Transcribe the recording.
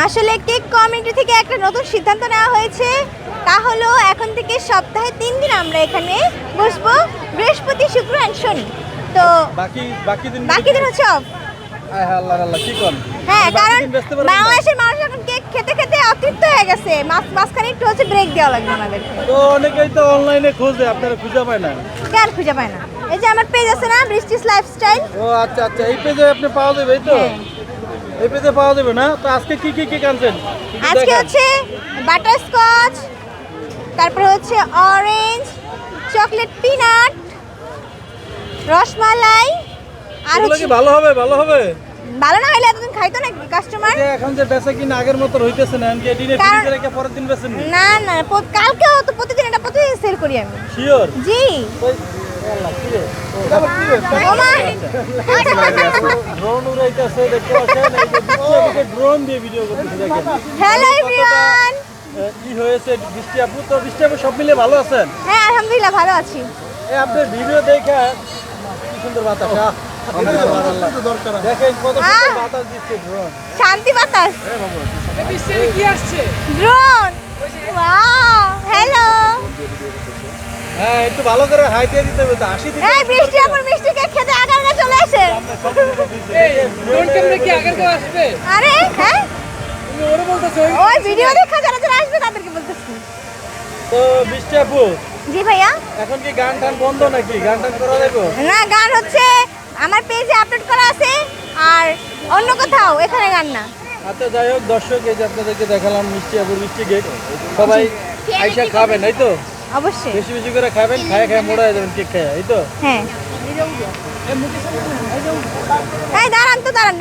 আসলে cake community থেকে একটা নতুন সিদ্ধান্ত নেওয়া হয়েছে। তা হলো এখন থেকে সপ্তাহে তিন দিন আমরা এখানে বসবো বৃহস্পতি শুক্র অ্যান্ড শনি। তো বাকি বাকি দিন বাকি দিন হচ্ছে। আয় হ্যাঁ আল্লাহ আল্লাহ কি কোন? হ্যাঁ কারণ? বাংলাদেশের মানুষ এখন কেক খেতে খেতে অতৃপ্ত হয়ে গেছে। মাঝখানে একটু হচ্ছে ব্রেক দেওয়া লাগবে আমাদেরকে তো অনেকেই তো অনলাইনে খোঁজে আপনারা খুঁজে পায় না। কেন খুঁজে পায় না? এই যে আমার পেজ আছে না বৃষ্টিস লাইফস্টাইল ও আচ্ছা আচ্ছা এই পেজে আপনি পাওয়া যাবে তো? হ্যাঁ। এই পেজে পাওয়া যাবে না। তো আজকে কি কি কেক আনছেন আজকে হচ্ছে বাটার স্কচ তারপরে হচ্ছে অরেঞ্জ চকলেট পিনাট রসমালাই আর হচ্ছে কি ভালো হবে ভালো হবে? ভালো না হলে এতদিন খাইতো না কাস্টমার এখন যে বেচা কিনা আগের মতো হইতেছে না এমনকি দিনে কার- ফ্রিজে রেখে পরের দিন বেচেন না না কালকেও তো প্রতিদিন এটা প্রতিদিন সেল করি আমি। শিওর জি। ড্রোন উড়াইতেছে দেখতে পাচ্ছেন এই যে বৃষ্টি ড্রোন দিয়ে ভিডিও করতেছে দেখেন হ্যালো এভরিওয়ান কি হয়েছে বৃষ্টি আপু। তো বৃষ্টি আপু সব মিলে ভালো আছেন? হ্যাঁ আলহামদুলিল্লাহ ভালো আছি। এই আপনার ভিডিও দেখে কি সুন্দর বাতাস আহ, দেখেন কত বাতাস দিচ্ছে ড্রোন শান্তি বাতাস। ড্রোন ওয়াও হ্যালো হ্যাঁ একটু ভালো করে হাই দিয়ে দিতে হবে তো হাসি দিতে এই বৃষ্টি আমার মিষ্টি খেতে আগার আগে চলে আসে ড্রোন ক্যামেরা কি আগের কেউ আসবে? আরে হ্যাঁ? তুমি ওরে বলতেছো ওই ভিডিও দেখা যারা যারা আসবে তাদেরকে বলতেছি। তো বৃষ্টি আপু জি ভাইয়া? এখন কি গান টান বন্ধ নাকি? গান টান করা যাবে? না গান হচ্ছে আমার পেজে আপলোড করা আছে আর অন্য কোথাও এখানে গান না। আচ্ছা যাই হোক দর্শক এই যে আপনাদেরকে দেখালাম মিষ্টি আপুর মিষ্টি কেক। সবাই আইসা খাবেন এই তো? অবশ্যই। বেশি বেশি করে খাবেন খায় খায় মোড়া হয়ে যাবেন কেক খায় এই তো? হ্যাঁ। এই দাঁড়ান তো দাঁড়ান।